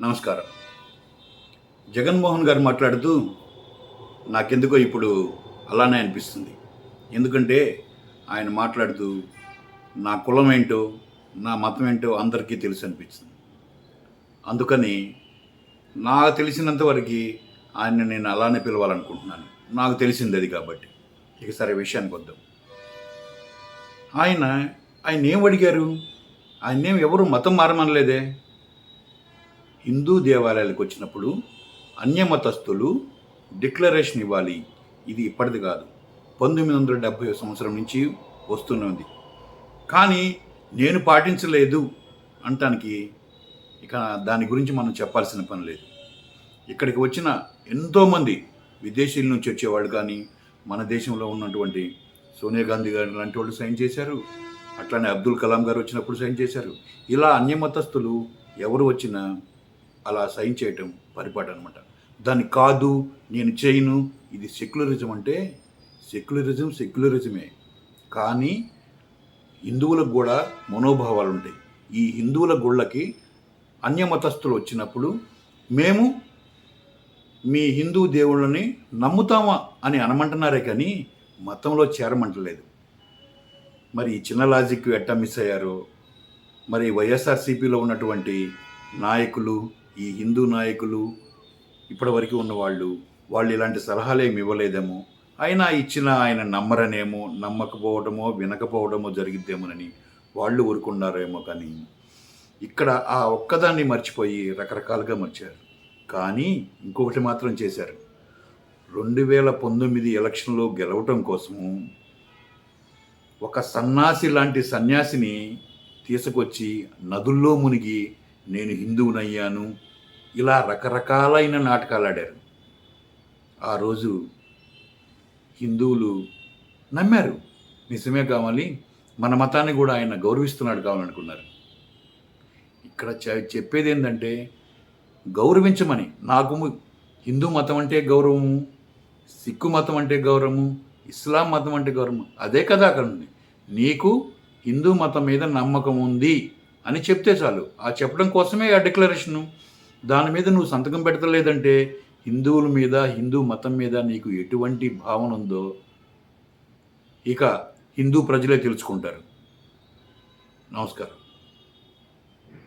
నమస్కారం. జగన్మోహన్ గారు మాట్లాడుతూ నాకెందుకో ఇప్పుడు అలానే అనిపిస్తుంది. ఎందుకంటే ఆయన మాట్లాడుతూ నా కులం ఏంటో నా మతం ఏంటో అందరికీ తెలుసు అనిపిస్తుంది. అందుకని నాకు తెలిసినంత వరకు ఆయన నేను అలానే పిలవాలనుకుంటున్నాను. నాకు తెలిసింది అది కాబట్టి. ఇక సరే విషయానికి వద్దాం. ఆయన ఆయన ఏం అడిగారు? ఆయన ఏం ఎవరు మతం మారమనలేదే? హిందూ దేవాలయాలకు వచ్చినప్పుడు అన్యమతస్థులు డిక్లరేషన్ ఇవ్వాలి. ఇది ఇప్పటిది కాదు. పంతొమ్మిది వందల డెబ్భై సంవత్సరం నుంచి వస్తున్నది కానీ నేను పాటించలేదు అంటానికి ఇక దాని గురించి మనం చెప్పాల్సిన పని లేదు. ఇక్కడికి వచ్చిన ఎంతోమంది విదేశీల నుంచి వచ్చేవాళ్ళు కానీ మన దేశంలో ఉన్నటువంటి సోనియా గాంధీ గారు లాంటి వాళ్ళు సైన్ చేశారు. అట్లానే అబ్దుల్ కలాం గారు వచ్చినప్పుడు సైన్ చేశారు. ఇలా అన్యమతస్థులు ఎవరు వచ్చినా అలా సైన్ చేయటం పరిపాటు అనమాట దాన్ని కాదు నేను చేయను ఇది సెక్యులరిజం అంటే సెక్యులరిజం సెక్యులరిజమే. కానీ హిందువులకు కూడా మనోభావాలు ఉంటాయి. ఈ హిందువుల గుళ్ళకి అన్యమతస్థులు వచ్చినప్పుడు మేము మీ హిందూ దేవుళ్ళని నమ్ముతామా అని అనమంటున్నారే కానీ మతంలో చేరమంటలేదు. మరి ఈ చిన్న లాజిక్ ఎట్టా మిస్ అయ్యారో? మరి వైఎస్ఆర్సీపీలో ఉన్నటువంటి నాయకులు ఈ హిందూ నాయకులు ఇప్పటివరకు ఉన్నవాళ్ళు వాళ్ళు ఇలాంటి సలహాలు ఏమి ఇవ్వలేదేమో. అయినా ఇచ్చిన ఆయన నమ్మరనేమో నమ్మకపోవడమో వినకపోవడమో జరిగిద్దేమోనని వాళ్ళు ఊరుకున్నారేమో కానీ ఇక్కడ ఆ ఒక్కదాన్ని మర్చిపోయి రకరకాలుగా మర్చారు. కానీ ఇంకొకటి మాత్రం చేశారు. రెండు వేల పంతొమ్మిది ఎలక్షన్లో గెలవటం కోసము ఒక సన్నాసి లాంటి సన్యాసిని తీసుకొచ్చి నదుల్లో మునిగి నేను హిందువునయ్యాను ఇలా రకరకాలైన నాటకాలు ఆడారు ఆ రోజు హిందువులు నమ్మారు నిజమే కావాలి మన మతాన్ని కూడా ఆయన గౌరవిస్తున్నాడు కావాలనుకున్నారు. ఇక్కడ చెప్పేది ఏంటంటే గౌరవించమని నాకు హిందూ మతం అంటే గౌరవము సిక్కు మతం అంటే గౌరవము ఇస్లాం మతం అంటే గౌరవం అదే కదా అక్కడ ఉంది. నీకు హిందూ మతం మీద నమ్మకం ఉంది అని చెప్తే చాలు. ఆ చెప్పడం కోసమే ఆ డిక్లరేషను దాని మీద నువ్వు సంతకం పెడతలేదంటే హిందువుల మీద హిందూ మతం మీద నీకు ఎటువంటి భావన ఉందో ఇక హిందూ ప్రజలే తెలుసుకుంటారు. నమస్కారం.